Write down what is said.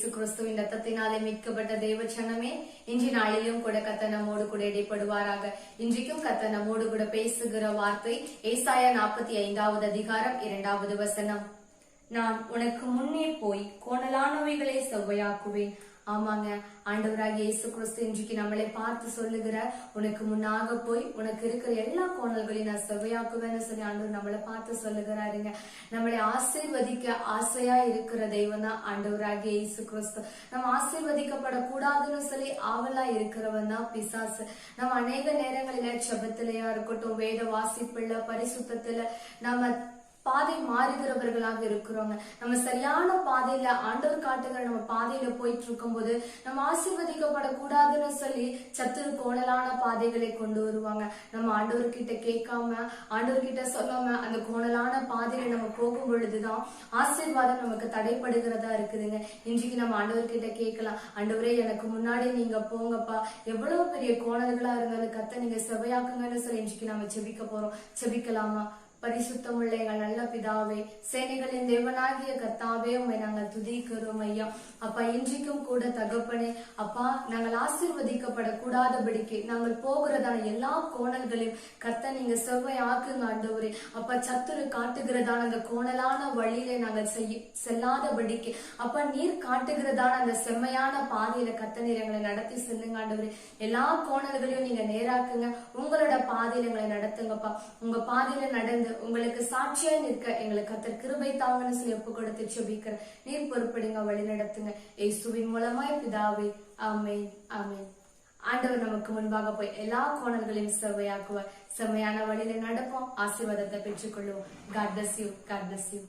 இயேசு கிறிஸ்துவின் ரத்தத்தினாலே மீட்கப்பட்ட தேவ சனமே இன்று நாளிலும் கூட கத்த நம்மோடு கூட இடைப்படுவாராக. இன்றைக்கும் கத்த நம்மோடு கூட பேசுகிற வார்த்தை ஏசாயா நாற்பத்தி ஐந்தாவது அதிகாரம் இரண்டாவது வசனம். நான் உனக்கு முன்னே போய் கோணலானவைகளை செவ்வையாக்குவேன் ஆமாங்க. ஆண்டவராக இயேசு கிறிஸ்து இன்றைக்கு நம்மளை பார்த்து சொல்லுகிற உனக்கு முன்னாக போய் உனக்கு இருக்கிற எல்லா கோணல்களையும் நான் செவ்வையாக்குவேன்னு சொல்லி ஆண்டவர் நம்மளை பார்த்து சொல்லுகிறாருங்க. நம்மளை ஆசீர்வதிக்க ஆசையா இருக்கிற தெய்வம் தான் ஆண்டவராக இயேசு கிறிஸ்து நம்ம ஆசீர்வதிக்கப்படக்கூடாதுன்னு சொல்லி ஆவலா இருக்கிறவன் தான் பிசாசு. நம்ம அநேக நேரங்களில ஜபத்திலையா இருக்கட்டும் வேத வாசிப்புல பரிசுத்தத்துல நம்ம பாதை மாறுகிறவர்களாக இருக்கிறோங்க. நம்ம சரியான பாதையில ஆண்டவர் காட்டுகிற நம்ம பாதையில போயிட்டு இருக்கும்போது நம்ம ஆசீர்வதிக்கப்படக்கூடாதுன்னு சொல்லி சத்துரு கோணலான பாதைகளை கொண்டு வருவாங்க. நம்ம ஆண்டவர் கிட்ட கேட்காம ஆண்டவர் கிட்ட சொல்லாம அந்த கோணலான பாதையில நம்ம போகும் பொழுதுதான் ஆசீர்வாதம் நமக்கு தடைப்படுகிறதா இருக்குதுங்க. இன்றைக்கு நம்ம ஆண்டவர் கிட்ட கேட்கலாம். ஆண்டவரே எனக்கு முன்னாடி நீங்க போங்கப்பா. எவ்வளவு பெரிய கோணல்களா இருந்தாலும் கத்த நீங்க செவையாக்குங்கன்னு சொல்லி இன்றைக்கு நம்ம செபிக்க போறோம். செபிக்கலாமா? பரிசுத்தமுள்ள எங்கள் நல்ல பிதாவே சேனைகளின் தேவனாகிய கத்தாவே உண்மை நாங்கள் துதிக்கிறோம் ஐயா. அப்பா இன்றைக்கும் கூட தகப்பனே அப்பா நாங்கள் ஆசீர்வதிக்கப்படக்கூடாதபடிக்கு நாங்கள் போகிறதான எல்லா கோணல்களையும் கத்த நீங்க செவ்வாய் ஆக்குங்க ஆண்டவரே. அப்பா சத்துரு காட்டுகிறதான அந்த கோணலான வழியில நாங்கள் செய்ய செல்லாதபடிக்கு அப்பா நீர் காட்டுகிறதான அந்த செம்மையான பாதையில கத்த நீர் எங்களை நடத்தி செல்லுங்க ஆண்டவரே. எல்லா கோணல்களையும் நீங்க நேராக்குங்க. உங்களோட பாதையில எங்களை நடத்துங்கப்பா. உங்க பாதையில நடந்து உங்களுக்கு சாட்சியா நிற்க எங்களுக்கு கத்தர் கிருபை தாங்கன்னு சொல்லி ஒப்பு கொடுத்து செபிக்கிற நீர் பொறுப்படுங்க வழி நடத்துங்க. ஏசுவின் மூலமாய் பிதாவே ஆமென் ஆமென். ஆண்டவர் நமக்கு முன்பாக போய் எல்லா கோணல்களையும் செவ்வையாக்குவார். செம்மையான வழியில நடப்போம். ஆசீர்வாதத்தை பெற்றுக்கொள்வோம் God bless you God bless you